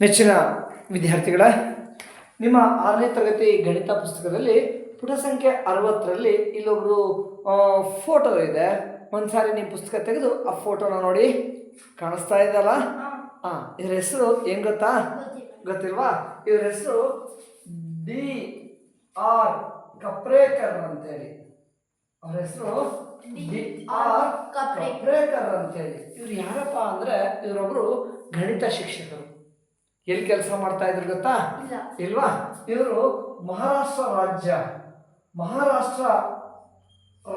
ನೆಚ್ಚಿನ ವಿದ್ಯಾರ್ಥಿಗಳ, ನಿಮ್ಮ ಆರನೇ ತರಗತಿ ಗಣಿತ ಪುಸ್ತಕದಲ್ಲಿ ಪುಟ ಸಂಖ್ಯೆ ಅರವತ್ತರಲ್ಲಿ ಇಲ್ಲೊಬ್ರು ಫೋಟೋ ಇದೆ. ಒಂದ್ಸಾರಿ ನಿಮ್ಮ ಪುಸ್ತಕ ತೆಗೆದು ಆ ಫೋಟೋನ ನೋಡಿ. ಕಾಣಿಸ್ತಾ ಇದಲ್ಲ ಹಾಂ ಇದ್ರ ಹೆಸರು ಏನು ಗೊತ್ತಾ? ಗೊತ್ತಿಲ್ವಾ? ಇವರ ಹೆಸರು ಡಿ ಆರ್ ಕಪ್ರೇಕರ್ ಅಂತೇಳಿ. ಅವ್ರ ಹೆಸರು ಡಿ ಆರ್ ಕಪ್ರೇಕರ್ ಅಂತೇಳಿ. ಇವ್ರು ಯಾರಪ್ಪ ಅಂದ್ರೆ ಇವರೊಬ್ಬರು ಗಣಿತ ಶಿಕ್ಷಕರು. ಎಲ್ಲಿ ಕೆಲಸ ಮಾಡ್ತಾ ಇದ್ರು ಗೊತ್ತಾ. ಇಲ್ವಾ? ಇವರು ಮಹಾರಾಷ್ಟ್ರ ರಾಜ್ಯ ಮಹಾರಾಷ್ಟ್ರ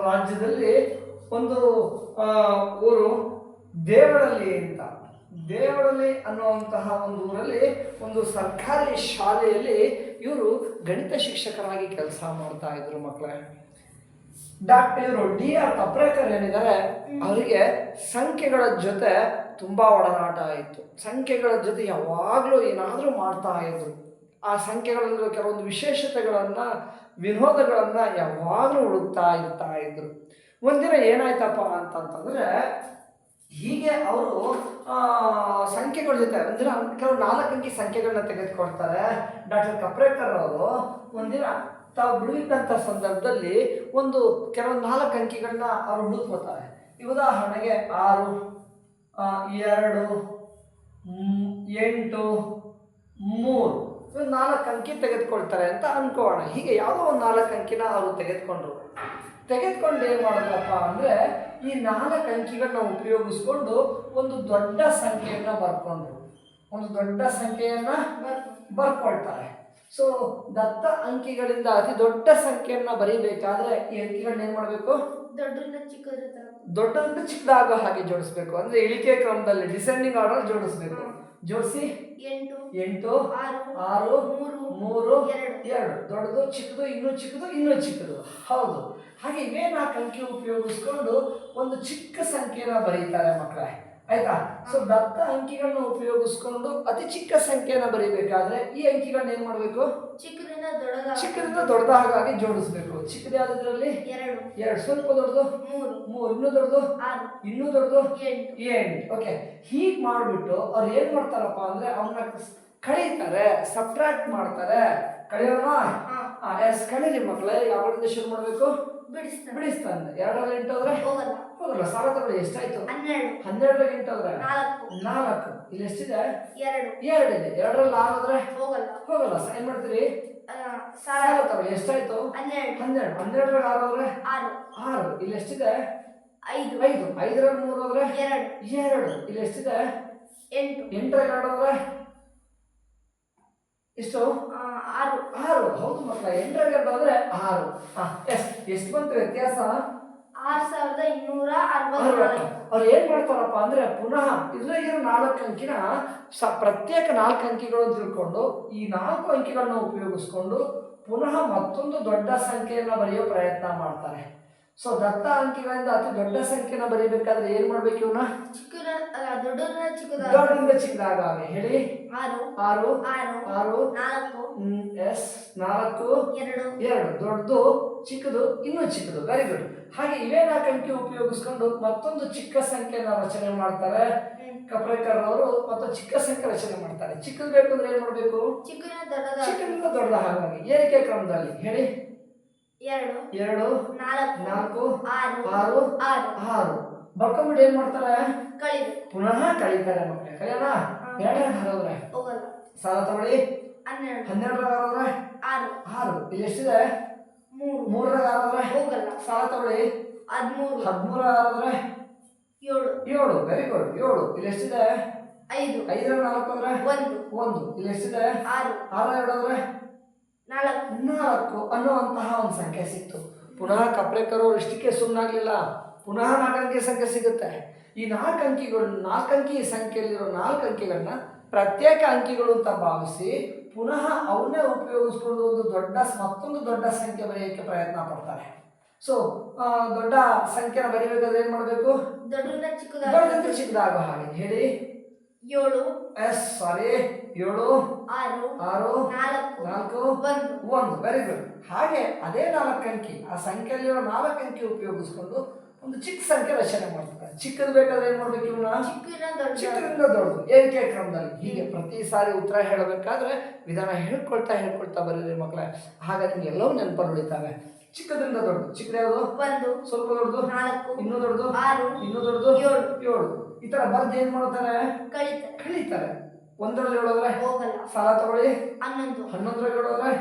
ರಾಜ್ಯದಲ್ಲಿ ಒಂದು ಊರು ದೇವಳಲ್ಲಿ ಅಂತ. ದೇವಳಲ್ಲಿ ಅನ್ನುವಂತಹ ಒಂದು ಊರಲ್ಲಿ ಒಂದು ಸರ್ಕಾರಿ ಶಾಲೆಯಲ್ಲಿ ಇವರು ಗಣಿತ ಶಿಕ್ಷಕರಾಗಿ ಕೆಲಸ ಮಾಡ್ತಾ ಇದ್ರು ಮಕ್ಕಳೇ ಡಾಕ್ಟರ್ ಇವರು ಡಿ ಆರ್ ತಪ್ರೇಕರ್ ಏನಿದ್ದಾರೆ ಅವರಿಗೆ ಸಂಖ್ಯೆಗಳ ಜೊತೆ ತುಂಬಾ ಒಡನಾಟ ಆಯಿತು. ಸಂಖ್ಯೆಗಳ ಜೊತೆ ಯಾವಾಗಲೂ ಏನಾದರೂ ಮಾಡ್ತಾ ಇದ್ರು. ಆ ಸಂಖ್ಯೆಗಳಲ್ಲಿರೋ ಕೆಲವೊಂದು ವಿಶೇಷತೆಗಳನ್ನು, ವಿನೋದಗಳನ್ನು ಯಾವಾಗಲೂ ಹುಡುಕ್ತಾ ಇರ್ತಾ ಇದ್ರು. ಒಂದಿನ ಏನಾಯ್ತಪ್ಪ ಅಂತಂತಂದರೆ, ಹೀಗೆ ಅವರು ಸಂಖ್ಯೆಗಳ ಜೊತೆ ಒಂದಿನ ಕೆಲವು ನಾಲ್ಕು ಅಂಕಿ ಸಂಖ್ಯೆಗಳನ್ನ ತೆಗೆದುಕೊಡ್ತಾರೆ ಡಾಕ್ಟರ್ ಕಪ್ರೇಕರ್ ಅವರು ಒಂದಿನ ತಾವು ಬಿಡುವಿದ್ದಂಥ ಸಂದರ್ಭದಲ್ಲಿ ಒಂದು ಕೆಲವೊಂದು ನಾಲ್ಕು ಅಂಕಿಗಳನ್ನ ಅವರು ಹುಡುಕೋತಾರೆ ಉದಾಹರಣೆಗೆ ಆರು ಎರಡು ಎಂಟು, ಮೂರು. ಒಂದು ನಾಲ್ಕು ಅಂಕಿ ತೆಗೆದುಕೊಳ್ತಾರೆ ಅಂತ ಅನ್ಕೋಣ. ಹೀಗೆ ಯಾವುದೋ ಒಂದು ನಾಲ್ಕು ಅಂಕಿನ ಅವರು ತೆಗೆದುಕೊಂಡ್ರು. ತೆಗೆದುಕೊಂಡು ಏನು ಮಾಡಿದ್ರಪ್ಪ ಅಂದರೆ, ಈ ನಾಲ್ಕು ಅಂಕಿಗಳನ್ನ ಉಪಯೋಗಿಸ್ಕೊಂಡು ಒಂದು ದೊಡ್ಡ ಸಂಖ್ಯೆಯನ್ನು ಬರ್ಕೊಂಡ್ರು. ಒಂದು ದೊಡ್ಡ ಸಂಖ್ಯೆಯನ್ನು ಬರ್ಕೊಳ್ತಾರೆ. ಸೊ ದತ್ತ ಅಂಕಿಗಳಿಂದ ಅತಿ ದೊಡ್ಡ ಸಂಖ್ಯೆಯನ್ನು ಬರೀಬೇಕಾದ್ರೆ ಈ ಅಂಕಿಗಳನ್ನ ಏನು ಮಾಡಬೇಕು? ದೊಡ್ಡ ಚಿಕ್ಕದ ದೊಡ್ಡದಿಂದ ಚಿಕ್ಕದಾಗೋ ಹಾಗೆ ಜೋಡಿಸ್ಬೇಕು. ಅಂದ್ರೆ ಇಳಿಕೆ ಕ್ರಮದಲ್ಲಿ ಡಿಸೆಂಡಿಂಗ್ ಆರ್ಡರ್ ಜೋಡಿಸ್ಬೇಕು. ಜೋಡಿಸಿ. ಎಂಟು ಎಂಟು ಆರು ಆರು ಮೂರು ಮೂರು ಎರಡು. ಎರಡು. ದೊಡ್ಡದು ಚಿಕ್ಕದು ಇನ್ನೂ ಚಿಕ್ಕದು ಇನ್ನೂ ಚಿಕ್ಕದು. ಹೌದು. ಹಾಗೆ ಇವೇನು ನಾಲ್ಕು ಅಂಕಿ ಉಪಯೋಗಿಸ್ಕೊಂಡು ಒಂದು ಚಿಕ್ಕ ಸಂಖ್ಯೆನ ಬರೀತಾರೆ ಮಕ್ಕಳೇ. ಆಯ್ತಾ? ಸೊ ದತ್ತ ಅಂಕಿಗಳನ್ನ ಉಪಯೋಗಿಸ್ಕೊಂಡು ಅತಿ ಚಿಕ್ಕ ಸಂಖ್ಯೆನ ಬರೀಬೇಕಾದ್ರೆ ಈ ಅಂಕಿಗಳನ್ನ ಏನ್ ಮಾಡಬೇಕು? ಚಿಕ್ಕದಿಂದ ದೊಡ್ಡದ ಹಾಗಾಗಿ ದೊಡ್ಡದಾಗಿ ಜೋಡಿಸ್ಬೇಕು. ಚಿಕ್ಕದಾದ್ರಲ್ಲಿ ಎರಡು. ಎರಡು. ಸ್ವಲ್ಪ ದೊಡ್ಡದು? ಮೂರು. ಮೂರು. ಇನ್ನೂ ದೊಡ್ಡದು? ಆರು. ಇನ್ನೂ ದೊಡ್ಡದು? ಎಂಟು. ಓಕೆ ಹೀಗೆ ಮಾಡಿಬಿಟ್ಟು ಅವ್ರು ಏನು ಮಾಡ್ತಾರಪ್ಪ ಅಂದ್ರೆ ಅವನ್ನ ಕಳೀತಾರೆ ಸಬ್ಟ್ರಾಕ್ಟ್ ಮಾಡ್ತಾರೆ. ಕಳೆಯೋಣ? ಎಸ್ ಕಳೀರಿ ಮಕ್ಕಳೇ ಯಾವ ಶುರು ಮಾಡಬೇಕು? ಬಿಡಿಸ್ತಾನೆ ಬಿಡಿಸ್ತಾನೆ. ಎರಡರ ಎಂಟು ಹೋದ್ರೆ ಹೋಗಲ್ಲ ಹೋಗಲ್ಲ ಸಾಲ ತಗೊಳ್ಳಿ ಎಷ್ಟಾಯ್ತು? ಹನ್ನೆರಡು. ಹನ್ನೆರಡು ಎಂಟು ಹೋದ್ರೆ ನಾಲ್ಕು. ನಾಲ್ಕು. ಇಲ್ಲಿ ಎಷ್ಟಿದೆ? ಎರಡು. ಇದೆ. ಎರಡರಲ್ಲಿ ಆರು ಹೋದ್ರೆ? ಹೋಗಲ್ಲ. ಹೋಗಲ್ಲ. ಏನ್ ಮಾಡ್ತೀರಿ? ಸಾಲ. ತಗೊಳ್ಳಿ ಎಷ್ಟಾಯ್ತು? ಹನ್ನೆರಡು. ಹನ್ನೆರಡು. ಹನ್ನೆರಡರಲ್ಲಿ ಆರು ಹೋದ್ರೆ? ಆರು. ಆರು. ಇಲ್ಲಿ ಎಷ್ಟಿದೆ? ಐದು. ಐದು. ಐದರಲ್ಲಿ ಮೂರು ಹೋದ್ರೆ? ಎರಡು. ಎರಡು. ಇಲ್ಲಿ ಎಷ್ಟಿದೆ? ಎಂಟು. ಎಂಟರ ಎರಡು ಹೋದ್ರೆ? ಎಷ್ಟು? ಆರು. ಆರು. ಹೌದು ಮಕ್ಕಳ ಎಂಟರ ಎರಡು ಹೋದ್ರೆ ಆರು. ಎಷ್ಟು ಬಂತು ವ್ಯತ್ಯಾಸ? ಆರು ಸಾವಿರದ ಇನ್ನೂರ ಅರವತ್ನಾಲ್ಕು ಅವ್ರು ಏನ್ ಮಾಡ್ತಾರಪ್ಪ ಅಂದ್ರೆ ಪುನಃ ಇದ್ರಾಗಿರೋ ನಾಲ್ಕು ಅಂಕಿನ ಸ ಪ್ರತ್ಯೇಕ ನಾಲ್ಕು ಅಂಕಿಗಳು ತಿಳ್ಕೊಂಡು ಈ ನಾಲ್ಕು ಅಂಕಿಗಳನ್ನ ಉಪಯೋಗಿಸ್ಕೊಂಡು ಪುನಃ ಮತ್ತೊಂದು ದೊಡ್ಡ ಸಂಖ್ಯೆಯನ್ನ ಬರೆಯೋ ಪ್ರಯತ್ನ ಮಾಡ್ತಾರೆ. ಸೊ ದತ್ತ ಅಂಕಿಗಳಿಂದ ಅತಿ ದೊಡ್ಡ ಸಂಖ್ಯೆನ ಬರೀಬೇಕಾದ್ರೆ ಏನ್ ಮಾಡ್ಬೇಕು ಇವನ? ದೊಡ್ಡದಿಂದ ಚಿಕ್ಕದಾಗ ಹೇಳಿ. ಆರು. ಆರು. ಆರು. ಆರು. ನಾಲ್ಕು. ಎಸ್. ನಾಲ್ಕು. ಎರಡು. ಎರಡು. ದೊಡ್ಡದು ಚಿಕ್ಕದು ಇನ್ನೂ ಚಿಕ್ಕದು ವೆರಿ ಗುಡ್ ಹಾಗೆ ಇವೇ ಅಂಕಿ ಉಪಯೋಗಿಸ್ಕೊಂಡು ಮತ್ತೊಂದು ಚಿಕ್ಕ ಸಂಖ್ಯೆನ ರಚನೆ ಮಾಡ್ತಾರೆ ಹ್ಮ್. ಕಪ್ರೇಕರ್ ಅವರು ಮತ್ತೊಂದು ಚಿಕ್ಕ ಸಂಖ್ಯೆ ರಚನೆ ಮಾಡ್ತಾರೆ. ಚಿಕ್ಕದು ಬೇಕು ಅಂದ್ರೆ ಏನ್ ಮಾಡ್ಬೇಕು? ಚಿಕ್ಕದಿಂದ ದೊಡ್ಡದ ಹಾಗಾಗಿ ಏರಿಕೆ ಕ್ರಮದಲ್ಲಿ ಹೇಳಿ. ಎರಡು ಎರಡು ನಾಲ್ಕು ಆರು ಆರು ಬರ್ಕೊಂಡ್ಬಿಟ್ಟು ಏನ್ ಮಾಡ್ತಾರೆ? ಪುನಃ ಕಳೀತಾರೆ ಮಕ್ಕಳೇ ಕಲಿಯೋಣ? ಎರಡನೇ ಹಾಗಾದ್ರೆ ಸಾಲ ತಗೊಳ್ಳಿ. ಹನ್ನೆರಡು. ಹನ್ನೆರಡರ ಹಾರೋದ್ರೆ ಆರು. ಆರು. ಇಲ್ಲಿ ಎಷ್ಟಿದೆ? ಮೂರು ಮೂರರ ಹಾರೋದ್ರೆ ಹೋಗಲ್ಲ. ಸಾಲ ತಗೊಳ್ಳಿ. ಹದಿಮೂರು. ಹದಿಮೂರ ಹಾರೋದ್ರೆ ಏಳು. ಏಳು ವೆರಿ ಗುಡ್ ಏಳು. ಇಲ್ಲಿ ಎಷ್ಟಿದೆ? ಐದು. ಐದರ ನಾಲ್ಕು ಅಂದ್ರೆ? ಒಂದು. ಒಂದು. ಇಲ್ಲಿ ಎಷ್ಟಿದೆ? ಆರು. ಆರ ಎರಡು ಅಂದ್ರೆ? ನಾಲ್ಕು. ನಾಲ್ಕು ಅನ್ನುವಂತಹ ಒಂದು ಸಂಖ್ಯೆ ಸಿಕ್ತು. ಪುನಃ ಕಪ್ರೇಕರು ಇಷ್ಟಕ್ಕೆ ಸುಮ್ಮನಾಗ್ಲಿಲ್ಲ ಪುನಃ ನಾಲ್ಕು ಅಂಕಿ ಸಂಖ್ಯೆ ಸಿಗುತ್ತೆ. ಈ ನಾಲ್ಕು ಅಂಕಿಗಳು ನಾಲ್ಕು ಅಂಕಿ ಸಂಖ್ಯೆಯಲ್ಲಿರೋ ನಾಲ್ಕು ಅಂಕಿಗಳನ್ನ ಪ್ರತ್ಯೇಕ ಅಂಕಿಗಳು ಅಂತ ಭಾವಿಸಿ ಪುನಃ ಅವನ್ನೇ ಉಪಯೋಗಿಸ್ಕೊಂಡು ಒಂದು ದೊಡ್ಡ ಮತ್ತೊಂದು ದೊಡ್ಡ ಸಂಖ್ಯೆ ಬರೆಯೋಕ್ಕೆ ಪ್ರಯತ್ನ ಪಡ್ತಾರೆ. ಸೊ ದೊಡ್ಡ ಸಂಖ್ಯೆನ ಬರೀಬೇಕಾದ್ರೆ ಏನು ಮಾಡಬೇಕು? ದೊಡ್ಡ ಚಿಕ್ಕದ ದೊಡ್ಡದಂತೆ ಚಿಕ್ಕದಾಗೋ ಹಾಗೆ. ಹೇಳಿ. ಏಳು. Yes sorry. ಏಳು. ಆರು. ಆರು. ನಾಲ್ಕು. ಒಂದು. ವೆರಿ ಗುಡ್ ಹಾಗೆ ಅದೇ ನಾಲ್ಕು ಅಂಕಿ ಆ ಸಂಖ್ಯೆಯಲ್ಲಿರೋ ನಾಲ್ಕು ಅಂಕಿ ಉಪಯೋಗಿಸ್ಕೊಂಡು ಒಂದು ಚಿಕ್ಕ ಸಂಖ್ಯೆ ರಚನೆ ಮಾಡ್ತಾರೆ ಚಿಕ್ಕದು ಬೇಕಾದ್ರೆ ಏನ್ ಮಾಡ್ಬೇಕು ಇವನ್ನ ಚಿಕ್ಕದಿಂದ ದೊಡ್ಡದು. ಏರಿಕೆ ಕ್ರಮದಲ್ಲಿ. ಹೀಗೆ ಪ್ರತಿ ಸಾರಿ ಉತ್ತರ ಹೇಳಬೇಕಾದ್ರೆ ವಿಧಾನ ಹೇಳ್ಕೊಳ್ತಾ ಹೇಳ್ಕೊಳ್ತಾ ಬರೀರಿ ಮಕ್ಕಳೇ ಹಾಗಾಗಿ ನಿಮ್ಗೆ ಎಲ್ಲವೂ ನೆನಪಲ್ಲಿ ಉಳಿತಾವೆ. ಚಿಕ್ಕದ್ರಿಂದ ದೊಡ್ಡದು. ಚಿಕ್ಕದ ಯಾವುದು ಒಂದು ಸ್ವಲ್ಪ ದೊಡ್ಡದು. ನಾಲ್ಕು ಇನ್ನೂ ದೊಡ್ಡದು? ಆರು ಇನ್ನೂ ದೊಡ್ಡದು? ಏಳು. ಏಳು. ಈ ತರ ಬರ್ದು ಏನ್ ಮಾಡ್ತಾರೆ? ಕಳಿತಾರೆ. ಒಂದರಲ್ಲಿ ಹೇಳೋದ್ರೆ ಸಾಲ ತಗೊಳ್ಳಿ. ಹನ್ನೊಂದು. ಹನ್ನೊಂದರಲ್ಲಿ ಹೇಳೋದ್ರೆ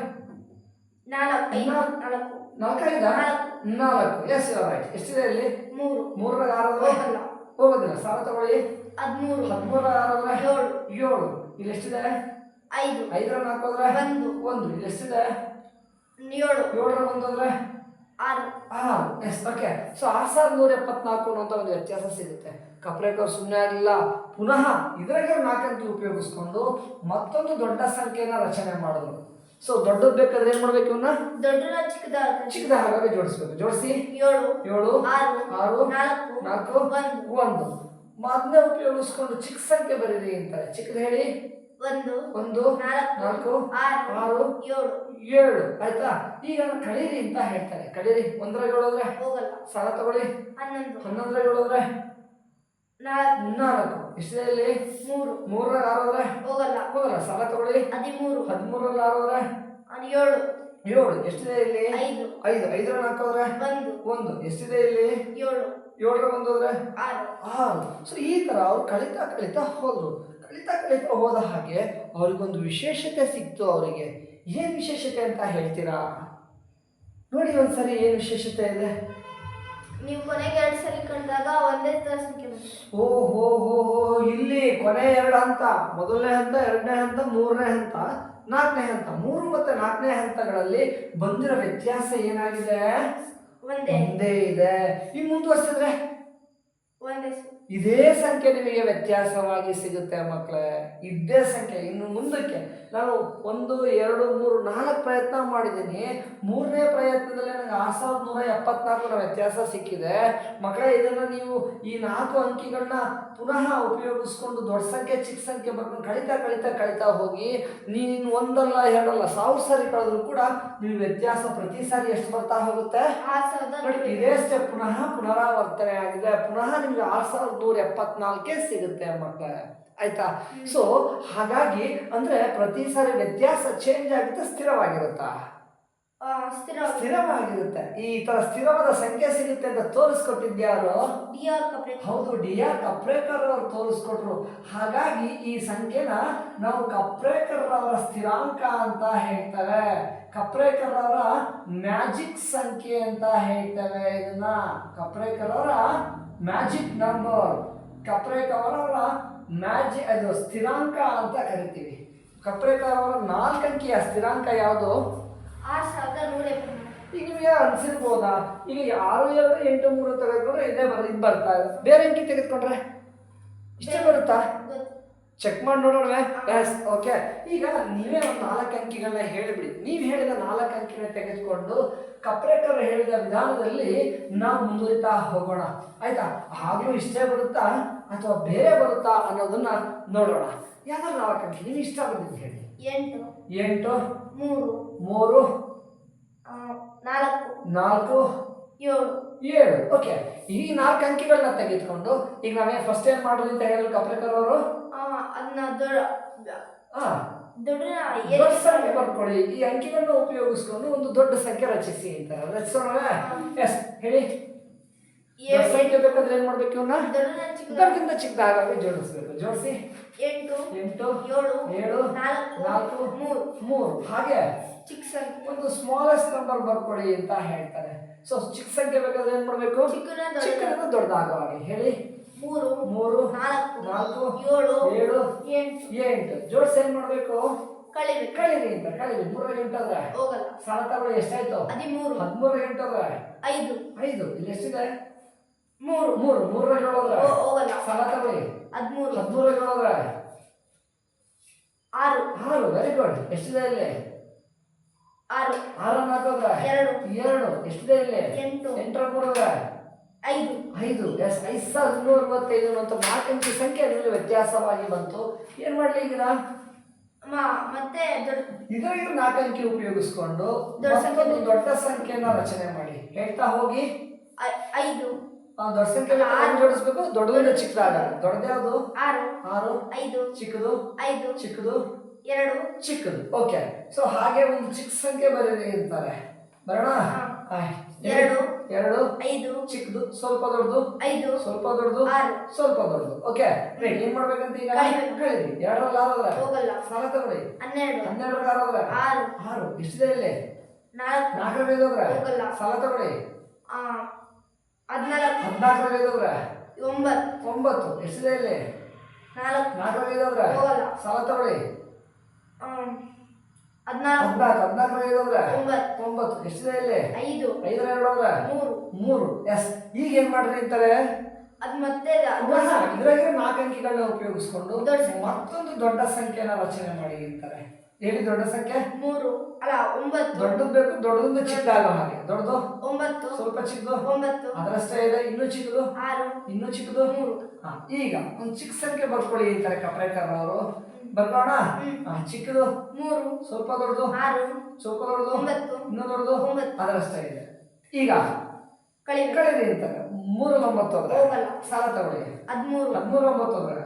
ನಾಲ್ಕು ನಾಲ್ಕೈದ ನಾಲ್ಕು. ನಾಲ್ಕು. ಎಸ್ ರೈಟ್ ಎಷ್ಟಿದೆ ಇಲ್ಲಿ ಮೂರು ಮೂರರ ಆರಾದ್ರೆ ಅಲ್ಲ ಹೋಗೋದಿಲ್ಲ. ಸಾಲ ತಗೊಳ್ಳಿ. ಹದಿಮೂರು. ಹದಿಮೂರ ಆರಲ್ಲ? ಏಳು. ಏಳು. ಇಲ್ಲಿ ಎಷ್ಟಿದೆ? ಐದು. ಐದರ ನಾಲ್ಕು ಹೋದ್ರೆ ಒಂದು. ಒಂದು. ಇಲ್ಲಿ ಎಷ್ಟಿದೆ? ಏಳು. ಏಳರ ಒಂದು ಹೋದ್ರೆ ಆರು. ಆರು. ಎಸ್ ಓಕೆ ಸೊ ಆರು ಸಾವಿರದ ನೂರ ಎಪ್ಪತ್ನಾಲ್ಕು ಅನ್ನೋಂಥ ಒಂದು ವ್ಯತ್ಯಾಸ ಸಿಗುತ್ತೆ. ಕಪ್ರೇಕರ್ ಸುಮ್ಮನೆ ಆಗಲಿಲ್ಲ ಪುನಃ ಇದರಾಗೆ ನಾಲ್ಕಂಕಿ ಉಪಯೋಗಿಸ್ಕೊಂಡು ಮತ್ತೊಂದು ದೊಡ್ಡ ಸಂಖ್ಯೆನ ರಚನೆ ಮಾಡಿದ್ರು. ಸೊ ದೊಡ್ಡದ್ ಬೇಕಾದ್ರೆ ಏನ್ ಮಾಡ್ಬೇಕು ಇವನ್ನ ದೊಡ್ಡನ ಚಿಕ್ಕದಾದ ಚಿಕ್ಕದ ಹಾಗಾಗಿ ಜೋಡಿಸ್ಬೇಕು. ಜೋಡಿಸಿ. ಏಳು ಏಳು ಆರು ಆರು ನಾಲ್ಕು ನಾಲ್ಕು ಒಂದು. ಅದನ್ನೇ ಉಪಯೋಗಿಸ್ಕೊಂಡು ಚಿಕ್ಕ ಸಂಖ್ಯೆ ಬರೀರಿ ಅಂತಾರೆ. ಚಿಕ್ಕದ ಹೇಳಿ. ಒಂದು ಒಂದು ನಾಲ್ಕು ನಾಲ್ಕು ಆರು ಆರು ಏಳು. ಏಳು. ಆಯ್ತಾ? ಈಗ ಕಳೀರಿ ಅಂತ ಹೇಳ್ತಾರೆ. ಕಳೀರಿ. ಒಂದರ ಹೋಗಲ್ಲ. ಸಾಲ ತಗೊಳ್ಳಿ. ಹನ್ನೊಂದು. ಹನ್ನೊಂದರ ಏಳು ನಾಲ್ಕು. ಎಷ್ಟಿದೆ ಇಲ್ಲಿ ಮೂರು. ಆರು ಆರೋದ್ರೆ ಹೋಗಲ್ಲ. ಹೋಗಲ್ಲ. ಸಾಲ ತಗೊಳ್ಳಿ. ಹದಿಮೂರು. ಹದಿಮೂರಲ್ಲಿ ಆರೋದ್ರೆ ಅದು ಏಳು. ಏಳು. ಎಷ್ಟಿದೆ ಇಲ್ಲಿ? ಐದು. ಐದು. ಐದರ ನಾಲ್ಕು ಹೋದ್ರೆ? ಒಂದು. ಒಂದು. ಎಷ್ಟಿದೆ ಇಲ್ಲಿ? ಏಳು. ಏಳರ ಒಂದು ಹೋದ್ರೆ? ಆರು. ಆರು. ಸೊ ಈ ತರ ಅವ್ರು ಕಲಿತಾ ಕಲಿತಾ ಹೋದ್ರು. ಕಲಿತಾ ಕಲಿತಾ ಹೋದ ಹಾಗೆ ಅವ್ರಿಗೊಂದು ವಿಶೇಷತೆ ಸಿಕ್ತು ಅವರಿಗೆ. ಏನ್ ವಿಶೇಷತೆ ಅಂತ ಹೇಳ್ತೀರಾ? ನೋಡಿ ಒಂದ್ಸರಿ ಏನು ವಿಶೇಷತೆ ಇದೆ? ನೀವು ಕೊನೆಗೆ ಎರಡು ಸಲ ಕಂಡಾಗ ಒಂದೇ ಸಂಖ್ಯೆ ಓ ಹೋ ಹೋ ಇಲ್ಲಿ ಕೊನೆ ಎರಡು ಹಂತ ಮೊದಲನೇ ಹಂತ ಎರಡನೇ ಹಂತ ಮೂರನೇ ಹಂತ ನಾಲ್ಕನೇ ಹಂತ ಮೂರು ಮತ್ತು ನಾಲ್ಕನೇ ಹಂತಗಳಲ್ಲಿ ಬಂದಿರೋ ವ್ಯತ್ಯಾಸ ಏನಾಗಿದೆ? ಒಂದೇ. ಇದೆ. ಇನ್ನು ಮುಂದುವರ್ಸಿದ್ರೆ? ಒಂದೇ ಇದೇ ಸಂಖ್ಯೆ ನಿಮಗೆ ವ್ಯತ್ಯಾಸವಾಗಿ ಸಿಗುತ್ತೆ ಮಕ್ಕಳೇ. ಇದೇ ಸಂಖ್ಯೆ. ಇನ್ನು ಮುಂದಕ್ಕೆ ನಾನು ಒಂದು ಎರಡು ಮೂರು ನಾಲ್ಕು ಪ್ರಯತ್ನ ಮಾಡಿದ್ದೀನಿ. ಮೂರನೇ ಪ್ರಯತ್ನದಲ್ಲಿ ನನಗೆ ಆ ಸಾವಿರದ ನೂರ ಎಪ್ಪತ್ನಾಲ್ಕರ ವ್ಯತ್ಯಾಸ ಸಿಕ್ಕಿದೆ. ಮಕ್ಕಳೇ ಇದನ್ನು ನೀವು ಈ ನಾಲ್ಕು ಅಂಕಿಗಳನ್ನ ಪುನಃ ಉಪಯೋಗಿಸ್ಕೊಂಡು ದೊಡ್ಡ ಸಂಖ್ಯೆ ಚಿಕ್ಕ ಸಂಖ್ಯೆ ಬರ್ಕೊಂಡು ಕಳಿತಾ ಕಳಿತಾ ಕಳಿತಾ ಹೋಗಿ ನೀನು ಒಂದಲ್ಲ ಎರಡಲ್ಲ ಸಾವಿರ ಸಾರಿ ಕಳೆದ್ರು ಕೂಡ ನೀವು ವ್ಯತ್ಯಾಸ ಪ್ರತಿ ಸಾರಿ ಎಷ್ಟು ಬರ್ತಾ ಹೋಗುತ್ತೆ? ಇದೇ ಸ್ಟೆಪ್ ಪುನಃ ಪುನರಾವರ್ತನೆ ಆಗಿದೆ ಪುನಃ ನಿಮಗೆ ಆರು ಸಾವಿರದ ನೂರ ಎಪ್ಪತ್ನಾಲ್ಕೇ ಸಿಗುತ್ತೆ ಮಕ್ಕಳೇ ಆಯ್ತಾ? ಸೊ ಹಾಗಾಗಿ ಅಂದ್ರೆ ಪ್ರತಿ ಸಾರಿ ವ್ಯತ್ಯಾಸ ಚೇಂಜ್ ಆಗುತ್ತೆ ಸ್ಥಿರವಾಗಿರುತ್ತಾ? ಸ್ಥಿರವಾಗಿರುತ್ತೆ. ಈ ತರ ಸ್ಥಿರವಾದ ಸಂಖ್ಯೆ ಸಿಗುತ್ತೆ ಅಂತ ತೋರಿಸ್ಕೊಟ್ಟಿದ್ಯಾರು ಹೌದು ಡಿ ಆರ್ ಕಪ್ರೇಕರ್ ಅವರು ತೋರಿಸ್ಕೊಟ್ರು. ಹಾಗಾಗಿ ಈ ಸಂಖ್ಯೆನ ನಾವು ಕಪ್ರೇಕರ್ ಅವರ ಸ್ಥಿರಾಂಕ ಅಂತ ಹೇಳ್ತೇವೆ. ಕಪ್ರೇಕರ್ ಅವರ ಮ್ಯಾಜಿಕ್ ಸಂಖ್ಯೆ ಅಂತ ಹೇಳ್ತೇವೆ ಇದನ್ನ. ಕಪ್ರೇಕರ್ ಅವರ ಮ್ಯಾಜಿಕ್ ನಂಬರ್ ಕಪ್ರೇಕವರ ಮ್ಯಾಜಿ ಮ್ಯಾಜಿಕ್ ಅದು ಸ್ಥಿರಾಂಕ ಅಂತ ಕರಿತೀವಿ. ಕಪ್ರೇಕವರ ನಾಲ್ಕು ಅಂಕಿಯ ಸ್ಥಿರಾಂಕ ಯಾವುದು? ಆರು ಸಾವಿರದ ನೂರ ಈಗ ನಿಮಗೆ ಅನ್ಸಿರ್ಬೋದಾ? ಈಗ ಆರು ಎರಡು ಎಂಟು ಮೂರು ತೆಗೆದುಕೊಂಡ್ರೆ ಇದೇ ಬರ್ ಇದು ಬರ್ತಾ ಇದೆ. ಬೇರೆ ಅಂಕಿ ತೆಗೆದುಕೊಂಡ್ರೆ? ಇಷ್ಟೇ ಬರುತ್ತಾ? ಚೆಕ್ ಮಾಡಿ ನೋಡೋಣ ಎಸ್ ಓಕೆ ಈಗ ನೀವೇ ಒಂದು ನಾಲ್ಕು ಅಂಕಿಗಳನ್ನ ಹೇಳಿಬಿಡಿ. ನೀವು ಹೇಳಿದ ನಾಲ್ಕು ಅಂಕಿನ ತೆಗೆದುಕೊಂಡು ಕಪ್ರೇಟರ್ ಹೇಳಿದ ವಿಧಾನದಲ್ಲಿ ನಾವು ಮುಂದುವರಿತಾ ಹೋಗೋಣ. ಆಯ್ತಾ? ಆಗ್ಲೂ ಇಷ್ಟೇ ಬರುತ್ತಾ ಅಥವಾ ಬೇರೆ ಬರುತ್ತಾ ಅನ್ನೋದನ್ನ ನೋಡೋಣ. ಯಾವ್ದಾದ್ರು ನಾಲ್ಕು ಅಂಕಿ ನೀವು ಇಷ್ಟ ಬಂದಿದ್ದು ಹೇಳಿ. ಎಂಟು ಎಂಟು ಮೂರು ಮೂರು ನಾಲ್ಕು. ನಾಲ್ಕು ಏಳು. ಏಳು. ಓಕೆ ಈ ನಾಲ್ಕು ಅಂಕಿಗಳನ್ನ ತೆಗೆದುಕೊಂಡು ಈಗ ನಾವೇ ಫಸ್ಟ್ ಏನ್ ಮಾಡೋದು ಅಂತ ಹೇಳಿದ್ರು ಕಪ್ರೇಕರ್ ಅವರು? ಆ, ಅದನ್ನ ದೊಡ್ಡ ಸಂಖ್ಯೆ ಬರ್ಕೊಳ್ಳಿ. ಈ ಅಂಕಿಗಳನ್ನ ಉಪಯೋಗಿಸ್ಕೊಂಡು ಒಂದು ದೊಡ್ಡ ಸಂಖ್ಯೆ ರಚಿಸಿ ಅಂತ. ರಚಿಸೋಣ? ಎಸ್ ಹೇಳಿ. ಸಂಖ್ಯೆ ಬೇಕಾದ್ರೆ ಏನ್ ಮಾಡ್ಬೇಕು ಇವನ್ನ ದೊಡ್ಡಕ್ಕಿಂತ ಚಿಕ್ಕದಾಗಿ. ಜೋಡಿಸ್ಬೇಕು. ಜೋಡಿಸಿ. ಎಂಟು. ಎಂಟು. ಏಳು. ಏಳು. ನಾಲ್ಕು. ನಾಲ್ಕು. ಮೂರು. ಮೂರು. ಹಾಗೆ? ಚಿಕ್ಕ ಸಂಖ್ಯೆ. ಒಂದು ಸ್ಮಾಲೆಸ್ಟ್ ನಂಬರ್ ಬರ್ಕೊಳ್ಳಿ ಅಂತ ಹೇಳ್ತಾರೆ. ಸೊ ಚಿಕ್ಕ ಸಂಖ್ಯೆ ಬೇಕಾದ್ರೆ ಏನ್ ಮಾಡ್ಬೇಕು? ಚಿಕ್ಕದಿಂದ ದೊಡ್ಡದಾಗೋ ಹಾಗೆ ಹೇಳಿ. ಮೂರು ಮೂರು ನಾಲ್ಕು ನಾಲ್ಕು ಏಳು ಏಳು ಎಂಟು. ಎಂಟು. ಜೋಡಿಸಿ ಏನ್ ಮಾಡ್ಬೇಕು? ಕಳಿರಿ. ಕಳಿರಿ ಅಂತ ಕಳಿರಿ. ಮೂರ ಎಂಟು ಹೋಗಲ್ಲ. ಸಾಲ ತಗೊಳ್ಳಿ ಎಷ್ಟಾಯ್ತು? ಹದಿಮೂರು. ಹದಿಮೂರು ಎಂಟಾದ್ರೆ ಐದು. ಐದು. ಇಲ್ಲಿ ಎಷ್ಟಿದೆ? ಮೂರು. ಮೂರು. ಮೂರ ಏಳೋದ್ರೆ ಹೋ- ಹೋಗಲ್ಲ. ಸಾಲ ತಗೊಳ್ಳಿ. ಹದಿಮೂರು. ಹದಿಮೂರ ಏಳೋದ್ರೆ ಆರು. ಆರು. ವೆರಿ ಗುಡ್ ಎಷ್ಟಿದೆ ಇಲ್ಲಿ? ಆರು. ಆರ ನಾಲ್ಕೋದ್ರೆ ಎರಡು. ಎರಡು. ಎಷ್ಟಿದೆ ಇಲ್ಲಿ? ಎಂಟು. ಎಂಟರ ಐದು. ಐದು. ಎಸ್ ಐದು ಸಾವಿರದ ಇನ್ನೂರ ಮೂವತ್ತೈದು ಮತ್ತು ನಾಲ್ಕು ಅಂಕಿ ಸಂಖ್ಯೆ ಅದರಲ್ಲಿ ವ್ಯತ್ಯಾಸವಾಗಿ ಬಂತು. ಏನು ಮಾಡ್ಲಿ ಈಗ ಮತ್ತೆ ಇದರಲ್ಲಿ ನಾಲ್ಕು ಅಂಕಿ ಉಪಯೋಗಿಸ್ಕೊಂಡು ಮತ್ತೊಂದು ದೊಡ್ಡ ಸಂಖ್ಯೆಯನ್ನ ರಚನೆ ಮಾಡಿ. ಹೇಳ್ತಾ ಹೋಗಿ. ಐದು. ದೊಡ್ಡ ಸಂಖ್ಯೆ ಆರು. ಜೋಡಿಸ್ಬೇಕು? ದೊಡ್ಡದಿಂದ ಚಿಕ್ಕದಾಗ ದೊಡ್ಡದ್ಯಾವುದು? ಆರು. ಆರು. ಐದು. ಚಿಕ್ಕದು? ಐದು. ಚಿಕ್ಕದು? ಎರಡು ಚಿಕ್ಕದು. ಓಕೆ ಸೊ ಹಾಗೆ ಒಂದು ಚಿಕ್ಕ ಸಂಖ್ಯೆ ಬರೀರಿ ಅಂತಾರೆ. ಬರೋಣ. ಎರಡು. ಎರಡು ಐದು ಚಿಕ್ಕದು ಸ್ವಲ್ಪ ದೊಡ್ಡದು ಐದು ಸ್ವಲ್ಪ ದೊಡ್ಡದು ಆರು. ಸ್ವಲ್ಪ ದೊಡ್ಡದು. ಓಕೆ ಏನ್ ಮಾಡ್ಬೇಕಂತ ಈಗ. ಕಳೀರಿ. ಎರಡರಲ್ಲಿ ಆರಾದ್ರೆ ಹೋಗಲ್ಲ. ಸಾಲ ತಗೊಳ್ಳಿ. ಹನ್ನೆರಡು. ಹನ್ನೆರಡರಲ್ಲಿ ಆರಾದ್ರೆ ಆರು. ಆರು. ಎಷ್ಟಿದೆ ಇಲ್ಲಿ? ನಾಲ್ಕು. ನಾಲ್ಕರಲ್ಲಿ ಐದೋದ್ರೆ ಹೋಗಲ್ಲ. ಸಾಲ ತಗೊಳ್ಳಿ. ಹದಿನಾಲ್ಕು ಹದ್ನಾಲ್ಕು. ಹದಿನಾಲ್ಕರಲ್ಲಿ ಐದೋದ್ರೆ ಒಂಬತ್ತು. ಒಂಬತ್ತು. ಎಷ್ಟಿದೆ ಇಲ್ಲಿ? ನಾಲ್ಕು. ನಾಲ್ಕರಲ್ಲಿ ಐದೋದ್ರೆ ಹೋಗಲ್ಲ. ಸಾಲ ತಗೊಳ್ಳಿ ಆಮ್, ಹದ್ನಾಲ್ಕು ಹದಿನಾಲ್ಕು ಹದಿನಾಲ್ಕರಲ್ಲಿ ಐದೋದ್ರೆ ಒಂಬತ್ತು. ಎಷ್ಟಿದೆ ಇಲ್ಲಿ? ಐದು. ಐದರ ಎರಡು ಹೋದ್ರೆ? ಮೂರು. ಮೂರು. ಎಸ್. ಈಗ ಏನ್ ಮಾಡ್ರಿ ಅಂತಾರೆ? ಅದ್ ಮತ್ತೆ ಪುನಃ ಇದ್ರಾಗೆ ನಾಲ್ಕು ಅಂಕಿಗಳನ್ನ ಉಪಯೋಗಿಸ್ಕೊಂಡು ಮತ್ತೊಂದು ದೊಡ್ಡ ಸಂಖ್ಯೆನ ರಚನೆ ಮಾಡಿ ಅಂತಾರೆ. ಹೇಳಿ ದೊಡ್ಡ ಸಂಖ್ಯೆ. ಮೂರು. ಅಲ್ಲ ಒಂಬತ್ತು. ದೊಡ್ಡದು ಬೇಕು ದೊಡ್ಡದಿಂದ ಚಿಕ್ಕದಾಗೋ ಹಾಗೆ. ದೊಡ್ಡದು? ಒಂಬತ್ತು. ಸ್ವಲ್ಪ ಚಿಕ್ಕದು? ಒಂಬತ್ತು. ಅದರಷ್ಟೇ ಇದೆ. ಇನ್ನೂ ಚಿಕ್ಕದು? ಆರು. ಇನ್ನೂ ಚಿಕ್ಕದು? ಮೂರು. ಈಗ ಒಂದು ಚಿಕ್ಕ ಸಂಖ್ಯೆ ಬರ್ಕೊಳ್ಳಿ ಅಂತಾರೆ ಕಪ್ರೇಕರ್ ಅವರು. ಬರ್ಕೋಣ. ಚಿಕ್ಕದು. ಮೂರು ಸ್ವಲ್ಪ ದೊಡ್ಡದು. ಆರು ಸ್ವಲ್ಪ ದೊಡ್ಡದು. ಒಂಬತ್ತು ಇನ್ನೂ ದೊಡ್ಡದು. ಒಂಬತ್ತು. ಅದರಷ್ಟೇ ಇದೆ. ಈಗ ಕಳಿ ಕಳೀರಿ ಅಂತಾರೆ ಮೂರು ಒಂಬತ್ತು ಅಂದ್ರೆ ಹೋಗಲ್ಲ. ಸಾಲ ತಗೊಳ್ಳಿ. ಹದಿಮೂರು. ಹದಿಮೂರು ಒಂಬತ್ತು ಅಂದ್ರೆ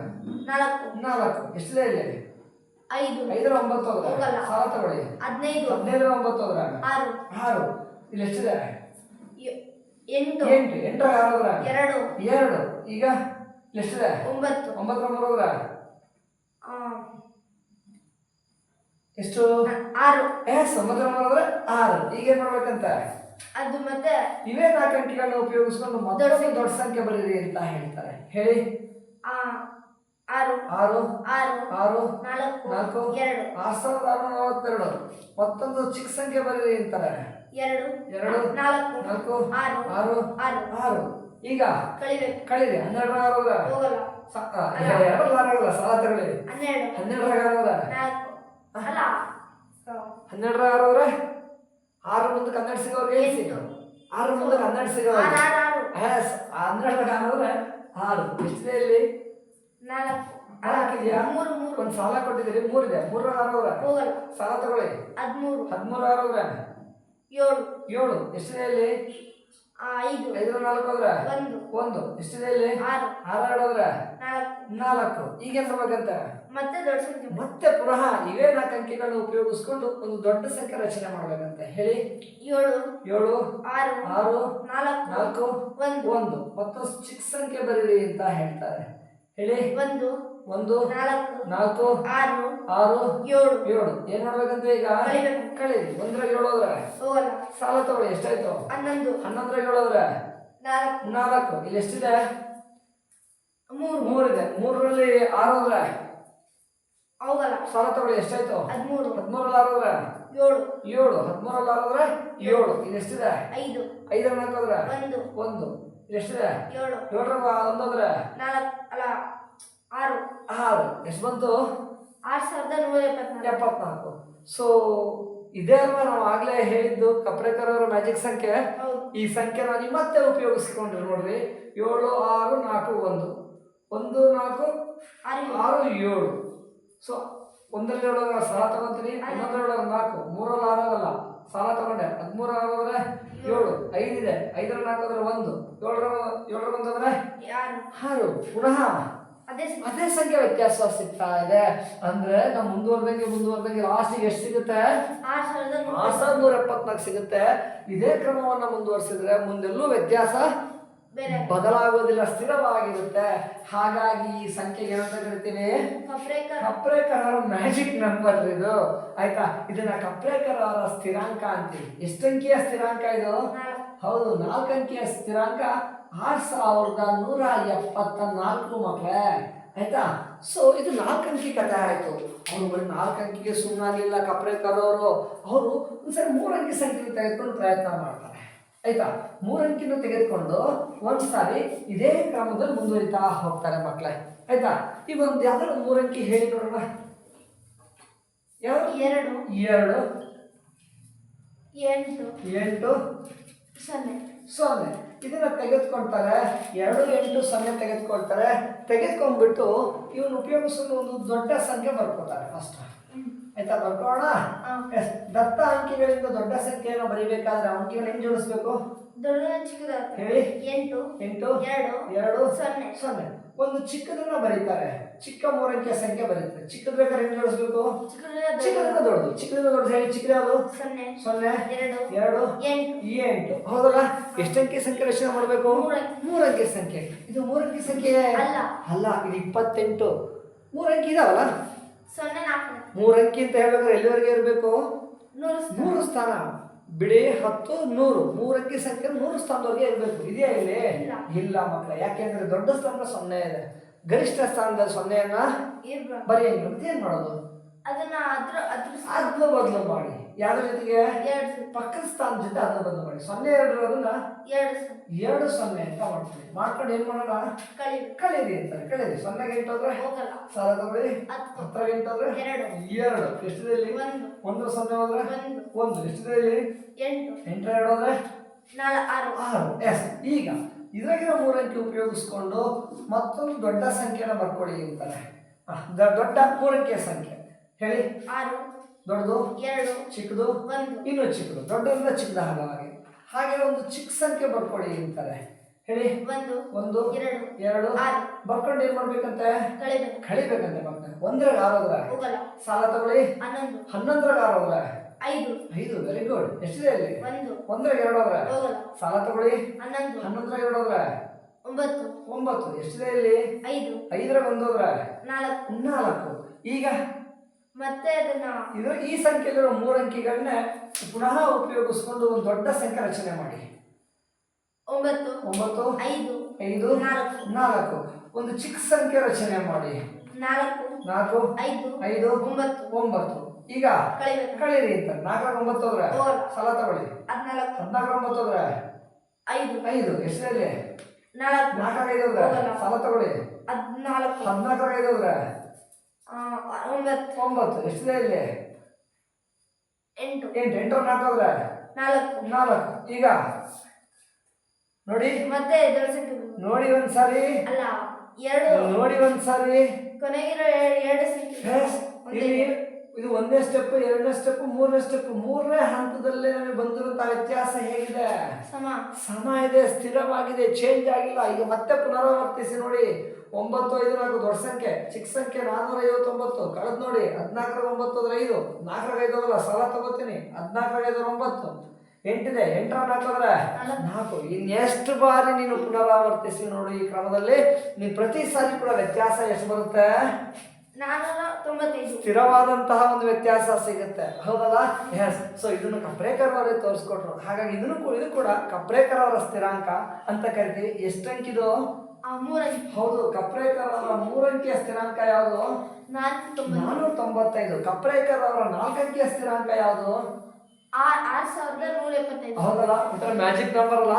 ನಾಲ್ಕು. ನಾಲ್ಕು. ಎಷ್ಟಿದೆ ಇಲ್ಲಿ ಐದು. ಐದರ ಒಂಬತ್ತು ಅಂದ್ರೆ ಹೋಗಲ್ಲ. ಸಾಲ ತಗೊಳ್ಳಿ. ಹದಿನೈದು. ಹದಿನೈದರ ಒಂಬತ್ತು ಅಂದ್ರೆ ಆರು. ಆರು. ಇಲ್ಲಿ ಎಷ್ಟಿದೆ? ಎಂಟು. ಎಂಟು. ಎಂಟರ ಆರು ಅಂದ್ರೆ ಎರಡು. ಎರಡು. ಈಗ ಎಷ್ಟಿದೆ? ಒಂಬತ್ತು. ಒಂಬತ್ತರ ಮೂರು ಅಂದ್ರೆ ಎಷ್ಟು ಆರು. ಏ ಸಮುದ್ರ ಅಂದ್ರೆ ಆರು. ಈಗ ಏನ್ ಮಾಡ್ಬೇಕಂತ? ಅದು ಮತ್ತೆ ಇವೇ ನಾಲ್ಕು ಅಂಕಿಗಳನ್ನ ಉಪಯೋಗಿಸ್ಕೊಂಡು ಮತ್ತೊಂದು ದೊಡ್ಡ ಸಂಖ್ಯೆ ಬರೀರಿ ಅಂತ ಹೇಳ್ತಾರೆ. ಹೇಳಿ. ಆರು. ಆರು. ಆರು. ಆರು. ನಾಲ್ಕು. ನಾಲ್ಕು. ಎರಡು. ಆರು ಸಾವಿರದ ಆರುನೂರ ನಲವತ್ತೆರಡು. ಮತ್ತೊಂದು ಚಿಕ್ಕ ಸಂಖ್ಯೆ ಬರೀರಿ ಅಂತಾರೆ. ಎರಡು. ಎರಡು. ನಾಲ್ಕು. ನಾಲ್ಕು. ಆರು. ಆರು. ಆರು. ಆರು. ಈಗ ಕಳಿದೆ ಹನ್ನೆರಡು ಹನ್ನೆರಡರ ಹೋಗಲ್ಲ. ಎರಡು ಸಾಲ ತಗೊಳ್ಳಿ. ಹನ್ನೆರಡು. ಹನ್ನೆರಡರ ನಾಲ್ಕು. ಅಲ್ಲ. ಹನ್ನೆರಡರ ಆರಾದ್ರೆ ಆರು ಮುಂದೆ ಹನ್ನೆರಡು ಸಿಗೋರ್ಗೆ ಏನ್ ಸಿಗ. ಆರು ಮುಂದೆ ಹನ್ನೆರಡು ಸಿಗೋ ಆರು ಆರು ಎಸ್ ಹನ್ನೆರಡರ ಆರಾದ್ರೆ ಆರು. ಎಷ್ಟಿದೆ ಇಲ್ಲಿ? ನಾಲ್ಕು. ನಾಲ್ಕಿದೆಯಾ ಮೂರು ಮೂರು. ಒಂದು ಸಾಲ ಕೊಟ್ಟಿದ್ದೀರಿ. ಮೂರಿದೆ. ಮೂರರ ಹೋಗಲ್ಲ ಸಾಲ ತಗೊಳ್ಳಿ. ಹದಿಮೂರು. ಹದಿಮೂರು ಆರಾದ್ರೆ ಏಳು. ಏಳು. ಎಷ್ಟಿದೆ ಇಲ್ಲಿ? ಐದು. ಐದರ ನಾಲ್ಕು ಹೋದ್ರೆ ಒಂದು. ಒಂದು. ಎಷ್ಟಿದೆ ಇಲ್ಲಿ? ಆರು. ಆರೆರಡು ಹೋದ್ರೆ ನಾಲ್ಕು. ಈಗ ಈಗೇನ್ ಮಾಡ್ಬೇಕಂತ ಮತ್ತೆ ದೊಡ್ಡ ಸಂಖ್ಯೆ ಮತ್ತೆ ಪುನಃ ಇವೇ ನಾಲ್ಕು ಅಂಕಿಗಳನ್ನ ಉಪಯೋಗಿಸ್ಕೊಂಡು ಒಂದು ದೊಡ್ಡ ಸಂಖ್ಯೆ ರಚನೆ ಮಾಡ್ಬೇಕಂತ. ಹೇಳಿ. ಏಳು ಏಳು ಆರು ಆರು ನಾಲ್ಕು ನಾಲ್ಕು ಒಂದು. ಒಂದು. ಮತ್ತು ಚಿಕ್ಕ ಸಂಖ್ಯೆ ಬರೀರಿ ಅಂತ ಹೇಳ್ತಾರೆ. ಹೇಳಿ. ಒಂದು ಒಂದು ನಾಲ್ಕು ನಾಲ್ಕು ಆರು ಆರು ಏಳು. ಏಳು. ಏನ್ ಮಾಡ್ಬೇಕಂತ ಈಗ? ಕಳಿ ಕಳೀರಿ ಒಂದ್ರ ಏಳು ಹೋದ್ರೆ? ಹೋಗಲ್ಲ ಸಾಲ ತಗೊಳ್ಳಿ. ಎಷ್ಟಾಯ್ತು? ಹನ್ನೊಂದು. ಹನ್ನೊಂದರ ಏಳು ಹೋದ್ರೆ? ನಾಲ್ಕು. ನಾಲ್ಕು. ಇಲ್ಲಿ ಎಷ್ಟಿದೆ? ಮೂರು. ಮೂರಿದೆ. ಮೂರರಲ್ಲಿ ಆರು ಹೋದ್ರೆ ಹೋಗಲ್ಲ ಸಾಲ ತಗೊಳ್ಳಿ ಎಷ್ಟಾಯ್ತು? ಹದಿಮೂರು. ಹದಿಮೂರಲ್ಲಿ ಆರು ಹೋದ್ರೆ ಏಳು. ಏಳು. ಹದಿಮೂರಲ್ಲಿ ಆರು ಹೋದ್ರೆ ಏಳು. ಇದು ಎಷ್ಟಿದೆ ಐದು. ಐದರ ನಾಲ್ಕು ಹೋದ್ರೆ ಒಂದು. ಒಂದು. ಎಷ್ಟಿದೆ ಏಳು. ಏಳರ ಒಂದು ಹೋದ್ರೆ ನಾಲ್ಕು ಅಲ್ಲ ಆರು. ಆರು. ಎಷ್ಟು ಬಂತು? ಆರು ಸಾವಿರದ ನೂರ ಎಪ್ಪತ್ನಾಲ್ಕು. ಎಪ್ಪತ್ನಾಲ್ಕು. ಸೊ ಇದೇ ಅಲ್ವಾ ನಾವು ಆಗ್ಲೇ ಹೇಳಿದ್ದು ಕಪ್ರೇಕರ್ ಅವರ ಮ್ಯಾಜಿಕ್ ಸಂಖ್ಯೆ? ಈ ಸಂಖ್ಯೆ ನಾವು ಮತ್ತೆ ಉಪಯೋಗಿಸ್ಕೊಂಡ್ರಿ ನೋಡ್ರಿ. ಏಳು ಆರು ನಾಲ್ಕು ಒಂದು. ಒಂದು ನಾಲ್ಕು ಆರು ಏಳು. ಸೊ ಒಂದರಲ್ಲಿ ಸಾಲ ತಗೊಂತೀನಿ ಇನ್ನೊಂದರಲ್ಲಿ ಏಳು ನಾಲ್ಕು. ಮೂರಲ್ಲಿ ಆರೋದಲ್ಲ ಸಾಲ ತಗೊಂಡೆ. ಹದಿಮೂರ ಆರು ಅಂದ್ರೆ ಏಳು ಐದಿದೆ ಐದರ ನಾಲ್ಕು ಅಂದ್ರೆ ಒಂದು. ಏಳರ ಏಳರ ಒಂದಂದ್ರೆ ಆರು. ಪುನಃ ಅದೇ ಸಂಖ್ಯೆ. ವ್ಯತ್ಯಾಸ ಸಿಗ್ತಾ ಇದೆ. ಅಂದ್ರೆ ನಾವು ಮುಂದುವರೆದಂಗೆ ಮುಂದುವರೆದಂಗೆ ಲಾಸ್ಟಿಗೆ ಎಷ್ಟು ಸಿಗುತ್ತೆ? ಆರು ಸಾವಿರದ ನೂರ ಎಪ್ಪತ್ನಾಲ್ಕು ಸಿಗುತ್ತೆ. ಇದೇ ಕ್ರಮವನ್ನ ಮುಂದುವರಿಸಿದ್ರೆ ಮುಂದೆಲ್ಲೂ ವ್ಯತ್ಯಾಸ ಬದಲಾಗೋದಿಲ್ಲ ಸ್ಥಿರವಾಗಿರುತ್ತೆ. ಹಾಗಾಗಿ ಈ ಸಂಖ್ಯೆಗೆ ಏನಂತ ಕರಿತೀವಿ ಕಪ್ರೇಕರ್. ಕಪ್ರೇಕರ್ ಅವರ ಮ್ಯಾಜಿಕ್ ನಂಬರ್ ಇದು. ಆಯ್ತಾ? ಇದನ್ನ ಕಪ್ರೇಕರ್ ಅವರ ಸ್ಥಿರಾಂಕ ಅಂತೀವಿ. ಎಷ್ಟಂಕಿಯ ಸ್ಥಿರಾಂಕ ಇದು? ಹೌದು ನಾಲ್ಕು ಅಂಕಿಯ ಸ್ಥಿರಾಂಕ ಆರ್ ಸಾವಿರದ ನೂರ ಎಪ್ಪತ್ತ ನಾಲ್ಕು ಮಕ್ಕಳೇ ಆಯ್ತಾ? ಸೊ ಇದು ನಾಲ್ಕು ಅಂಕಿ ಕಥೆ ಆಯ್ತು ಅವರು ಬರೀ ನಾಲ್ಕು ಅಂಕಿಗೆ ಸುಮ್ಮನಾಗಿಲ್ಲ ಕಪ್ರೇಕರ್ ಅವರು ಅವರು ಒಂದ್ಸರಿ ಮೂರು ಅಂಕಿ ಸಂಖ್ಯೆ ತೆಗೆದುಕೊಂಡು ಪ್ರಯತ್ನ ಮಾಡ್ತಾರೆ. ಆಯ್ತಾ? ಮೂರು ಅಂಕಿನ ತೆಗೆದುಕೊಂಡು ಒಂದ್ಸಾರಿ ಇದೇ ಕ್ರಮದಲ್ಲಿ ಮುಂದುವರಿತಾ ಹೋಗ್ತಾರೆ ಮಕ್ಕಳೇ ಆಯ್ತಾ? ಈಗ ಒಂದು ಯಾವ್ದಾದ್ರು ಮೂರಂಕಿ ಮೂರು ಅಂಕಿ ಹೇಳಿ ನೋಡೋಣ. ಯಾವ್ದು? ಎರಡು. ಎರಡು. ಎಂಟು. ಎಂಟು. ಸೊನ್ನೆ. ಸೊನ್ನೆ. ಇದನ್ನ ತೆಗೆದುಕೊಳ್ತಾರೆ. ಎರಡು ಎಂಟು ಸೊನ್ನೆ ತೆಗೆದುಕೊಳ್ತಾರೆ. ತೆಗೆದುಕೊಂಡ್ಬಿಟ್ಟು ಇವನು ಉಪಯೋಗಿಸಲು ಒಂದು ದೊಡ್ಡ ಸಂಖ್ಯೆ ಬರ್ಕೋತಾರೆ ಫಸ್ಟ್. ಆಯ್ತಾ ಬರ್ಕೋಣ ದತ್ತ ಅಂಕಿಗಳಿಂದ ದೊಡ್ಡ ಸಂಖ್ಯೆಯನ್ನು ಬರೀಬೇಕಾದ್ರೆ ಅಂಕಿಗಳು ಹೆಂಗ್ ಜೋಡಿಸ್ಬೇಕು? ದೊಡ್ಡ ಚಿಕ್ಕದ ಹೇಳಿ. ಎಂಟು ಎಂಟು ಎರಡು ಎರಡು ಸೊನ್ನೆ. ಸೊನ್ನೆ. ಒಂದು ಚಿಕ್ಕದನ್ನ ಬರೀತಾರೆ. ಚಿಕ್ಕ ಮೂರಂಕಿಯ ಸಂಖ್ಯೆ ಬರೀತಾರೆ. ಚಿಕ್ಕದ್ ಬೇಕಾದ್ರೆ ಹೆಂಗ್ ಜೋಡಿಸ್ಬೇಕು? ಚಿಕ್ಕದ ಚಿಕ್ಕದಿಂದ ದೊಡ್ಡದು. ಚಿಕ್ಕದಿಂದ ದೊಡ್ಡದು ಹೇಳಿ. ಚಿಕ್ಕದ ಯಾವುದು? ಸೊನ್ನೆ ಸೊನ್ನೆ ಎರಡು ಎರಡು ಎಂಟು. ಈ ಎಂಟು. ಹೌದಲ್ಲ? ಎಷ್ಟಂಕಿ ಸಂಖ್ಯೆ ರಚನೆ ಮಾಡಬೇಕು? ಮೂರಂಕಿ. ಸಂಖ್ಯೆ. ಇದು ಮೂರಂಕಿ ಸಂಖ್ಯೆ? ಅಲ್ಲ. ಅಲ್ಲ ಇದು ಇಪ್ಪತ್ತೆಂಟು. ಮೂರಂಕಿ ಇದಾವಲ್ಲ? ಸೊನ್ನೆ ಅಂಕಿ ಅಂತ. ಹೇಳಿದ್ರೆ ಎಲ್ಲಿವರೆಗೆ ಇರಬೇಕು? ನೂರು ಸ್ಥಾನ. ಬಿಳಿ ಹತ್ತು ನೂರು. ಮೂರಕ್ಕೆ ಸಂಖ್ಯೆ ನೂರು ಸ್ಥಾನದವರೆಗೆ ಇರಬೇಕು. ಇದೆಯಾ ಇಲ್ಲಿ? ಇಲ್ಲ. ಮಕ್ಕಳ. ಯಾಕೆಂದ್ರೆ ದೊಡ್ಡ ಸ್ಥಾನ ಸೊನ್ನೆ ಇದೆ. ಗರಿಷ್ಠ ಸ್ಥಾನದ ಸೊನ್ನೆಯನ್ನ. ಬರೆಯಂಗಿಲ್ಲ. ಮತ್ತೆ ಏನ್ ಮಾಡೋದು? ಅದನ್ನ ಅದ್ರ ಅದ್ರ ಬದಲು ಮಾಡಿ. ಯಾವ್ದ್ರ ಜೊತೆಗೆ. ಪಕ್ಕದ ಜೊತೆ ಅದನ್ನ ಬಂದು ಮಾಡಿ. ಸೊನ್ನೆ ಎರಡು ಅದನ್ನ? ಎರಡು ಸೊನ್ನೆ ಅಂತ ಮಾಡ್ತೀವಿ. ಮಾಡ್ಕೊಂಡು ಏನ್ ಮಾಡೋಣ. ಕಳೀರಿ. ಅಂತಾರೆ. ಕಳೀರಿ. ಸೊನ್ನೆಗೆ ಎಂಟು ಹೋಗಲ್ಲ. ಸಾಲ ತಗೊಳ್ಳಿ. ಹತ್ತು. ಹತ್ತರ ಎಂಟು ಎರಡು. ಎರಡು. ಎಷ್ಟಿದೆ ಒಂದು. ಸೊನ್ನೆ ಹೋದ್ರೆ? ಒಂದು. ಒಂದು. ಎಷ್ಟಿದೆ ಇಲ್ಲಿ ಎಂಟು. ಎರಡು ಹೋದ್ರೆ? ಆರು. ಆರು. ಎಸ್. ಈಗ ಇದ್ರಾಗಿರೋ ಮೂರಂಕಿ ಉಪಯೋಗಿಸ್ಕೊಂಡು ಮತ್ತೊಂದು ದೊಡ್ಡ ಸಂಖ್ಯೆನ ಬರ್ಕೊಳ್ಳಿ ಅಂತಾರೆ. ದೊಡ್ಡ ಮೂರಂಕಿಯ ಸಂಖ್ಯೆ. ಹೇಳಿ. ಆರು. ದೊಡ್ಡದು ಎರಡು ಚಿಕ್ಕದು ಒಂದು. ಇನ್ನೂ ಚಿಕ್ಕದು ದೊಡ್ಡದಿಂದ ಚಿಕ್ಕದ ಹಾಗೆ ಹಾಗೆ ಒಂದು ಚಿಕ್ಕ ಸಂಖ್ಯೆ ಬರ್ಕೊಳ್ಳಿ ಅಂತಾರೆ. ಹೇಳಿ. ಒಂದು ಒಂದು ಎರಡು ಬರ್ಕೊಂಡು ಏನ್ ಮಾಡ್ಬೇಕಂತೆ? ಕಳಿಬೇಕು. ಕಳಿಬೇಕಂತೆ ಮಕ್ಕಳ ಒಂದ್ರಾಗ ಆರು ಹೋದ್ರೆ ಹೋಗಲ್ಲ. ಸಾಲ ತಗೊಳ್ಳಿ. ಹನ್ನೊಂದು. ಹನ್ನೊಂದರಾಗ ಆರು ಹೋದ್ರೆ ಐದು. ಐದು ವೆರಿ ಗುಡ್ ಎಷ್ಟಿದೆ ಅಲ್ಲಿ ಒಂದು. ಒಂದ್ರಾಗ ಎರಡು ಹೋದ್ರೆ ಹೋಗಲ್ಲ. ಸಾಲ ತಗೊಳ್ಳಿ. ಹನ್ನೊಂದು. ಹನ್ನೊಂದರಾಗ ಎರಡು ಹೋದ್ರೆ ಒಂಬತ್ತು. ಒಂಬತ್ತು ಎಷ್ಟಿದೆ ಇಲ್ಲಿ? ಐದು. ಐದರಾಗ ಒಂದು ಹೋದ್ರೆ ನಾಲ್ಕು. ನಾಲ್ಕು. ಈಗ ಮತ್ತೆ ಅದನ್ನ ಇದು ಈ ಸಂಖ್ಯೆಯಲ್ಲಿರೋ ಮೂರು ಅಂಕಿಗಳನ್ನ ಪುನಃ ಉಪಯೋಗಿಸ್ಕೊಂಡು ಒಂದು ದೊಡ್ಡ ಸಂಖ್ಯೆ ರಚನೆ ಮಾಡಿ. ಒಂಬತ್ತು ಒಂಬತ್ತು ಐದು ಐದು ನಾಲ್ಕು. ನಾಲ್ಕು. ಒಂದು ಚಿಕ್ಕ ಸಂಖ್ಯೆ ರಚನೆ ಮಾಡಿ. ನಾಲ್ಕು ನಾಲ್ಕು ಐದು ಐದು ಒಂಬತ್ತು. ಒಂಬತ್ತು. ಈಗ ಕಳೀರಿ ಅಂತ. ನಾಲ್ಕರ ಒಂಬತ್ತು ಹೋದ್ರೆ ಸಲ ತಗೊಳ್ಳಿ. ಹದಿನಾಲ್ಕು. ಹದಿನಾಲ್ಕು ಒಂಬತ್ತು ಹೋದ್ರೆ ಐದು. ಐದು. ಎಷ್ಟರಲ್ಲಿ ನಾಲ್ಕು. ನಾಲ್ಕರ ಐದು ಹೋದ್ರೆ ಸಲ ಸಾಲ ತಗೊಳ್ಳಿ. ಹದಿನಾಲ್ಕು. ಹದಿನಾಲ್ಕರ ಐದು ಹೋದ್ರೆ ಒಂಬತ್ತು. ಒಂಬತ್ತು. ಎಷ್ಟಿದೆ ಇಲ್ಲಿ? ಎಂಟು. ಎಂಟು. ಎಂಟರ ನಾಲ್ಕು ಹೋದ್ರೆ? ನಾಲ್ಕು. ನಾಲ್ಕು. ಈಗ? ನೋಡಿ. ಮತ್ತೆ. ನೋಡಿ ಒಂದ್ಸಾರಿ. ಅಲ್ಲ ಎರಡು. ನೋಡಿ ಒಂದ್ಸಾರಿ. ಕೊನೆಗಿರೋ ಎರಡು ಸಂಖ್ಯೆ ಇದು ಒಂದನೇ ಸ್ಟೆಪ್ ಎರಡನೇ ಸ್ಟೆಪ್ ಮೂರನೇ ಸ್ಟೆಪ್ ಮೂರನೇ ಹಂತದಲ್ಲೇ ನಮಗೆ ಬಂದಿರುವಂತಹ ವ್ಯತ್ಯಾಸ ಹೇಗಿದೆ? ಸಮ. ಸಮ ಇದೆ ಸ್ಥಿರವಾಗಿದೆ ಚೇಂಜ್ ಆಗಿಲ್ಲ. ಈಗ ಮತ್ತೆ ಪುನರಾವರ್ತಿಸಿ ನೋಡಿ. ಒಂಬತ್ತು ಐದು ನಾಲ್ಕು ದೊಡ್ಡ ಸಂಖ್ಯೆ. ಚಿಕ್ಕ ಸಂಖ್ಯೆ ನಾನ್ನೂರ ಐವತ್ತೊಂಬತ್ತು. ಕಳೆದ್ ನೋಡಿ. ಹದಿನಾಲ್ಕರ ಒಂಬತ್ತು ಅಂದ್ರೆ ಐದು. ನಾಲ್ಕರ ಐದು ಅಂದ್ರೆ ಸಲ ತಗೋತೀನಿ. ಹದಿನಾಲ್ಕರ ಐದು ಒಂಬತ್ತು. ಎಂಟಿದೆ. ಎಂಟರ ನಾಲ್ಕು ಅಂದ್ರೆ ನಾಲ್ಕು. ಇನ್ನೆಷ್ಟು ಬಾರಿ ನೀನು ಪುನರಾವರ್ತಿಸಿ ನೋಡು ಈ ಕ್ರಮದಲ್ಲಿ. ನೀನು ಪ್ರತಿ ಸಾರಿ ಕೂಡ ವ್ಯತ್ಯಾಸ ಎಷ್ಟು ಬರುತ್ತೆ? ಸ್ಥಿರವಾದಂತಹ ಒಂದು ವ್ಯತ್ಯಾಸ ಸಿಗುತ್ತೆ. ಹೌದಲ್ಲ? ಎಸ್ ಸೊ ಇದನ್ನು ಕಪ್ರೇಕರ್ ಅವರೇ ತೋರಿಸ್ಕೊಟ್ರು. ಹಾಗಾಗಿ ಇದನ್ನು ಇದು ಕೂಡ ಕಪ್ರೇಕರ್ ಅವರ ಸ್ಥಿರಾಂಕ ಅಂತ ಕರಿತೀವಿ. ಎಷ್ಟು ಅಂಕಿದು ಹೌದು. ಕಪ್ರೇಕರ್ ಅವರ ಮೂರಂಕಿಯ ಸ್ಥಿರಾಂಕ ಯಾವುದು? ನಾಲ್ಕು ತೊಂಬತ್ತು ನಾನೂರ ತೊಂಬತ್ತೈದು ಕಪ್ರೇಕರ್ ಅವರ ನಾಲ್ಕಂಕಿಯ ಸ್ಥಿರಾಂಕ ಯಾವುದು? ಹೌದಲ್ಲ? ಒಂಥರ ಮ್ಯಾಜಿಕ್ ನಂಬರ್ ಅಲ್ಲ?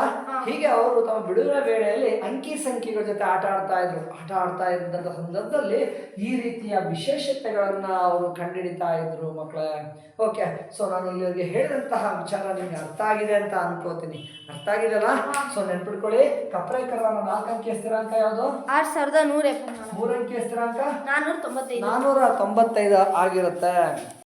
ಹೀಗೆ ಅವರು ತಮ್ಮ ಬಿಡುವಿನ ವೇಳೆಯಲ್ಲಿ ಅಂಕಿ ಸಂಖ್ಯೆಗಳ ಜೊತೆ ಆಟ ಆಡ್ತಾ ಇದ್ರು. ಆಟ ಆಡ್ತಾ ಇದ್ದಂಥ ಸಂದರ್ಭದಲ್ಲಿ ಈ ರೀತಿಯ ವಿಶೇಷತೆಗಳನ್ನ ಅವರು ಕಂಡುಹಿಡಿತಾ ಇದ್ರು ಮಕ್ಕಳ. ಓಕೆ ಸೊ ನಾನು ಇಲ್ಲಿವರೆಗೆ ಹೇಳಿದಂತಹ ವಿಚಾರ ನಿಮ್ಗೆ ಅರ್ಥ ಆಗಿದೆ ಅಂತ ಅನ್ಕೋತೀನಿ. ಅರ್ಥ ಆಗಿದೆಲ್ಲ ಸೊ ನೆನ್ಪಿಟ್ಕೊಳ್ಳಿ ಕಪ್ರೇಕರ ನಾಲ್ಕು ಅಂಕಿಯ ಸ್ಥಿರಾಂಕ ಯಾವುದು? ಆರು ಸಾವಿರದ ನೂರ ಮೂರು ಅಂಕಿಯ ಸ್ಥಿರಾಂಕ ನಾನ್ನೂರ ತೊಂಬತ್ತೈದು. ನಾನ್ನೂರ ತೊಂಬತ್ತೈದು ಆಗಿರುತ್ತೆ.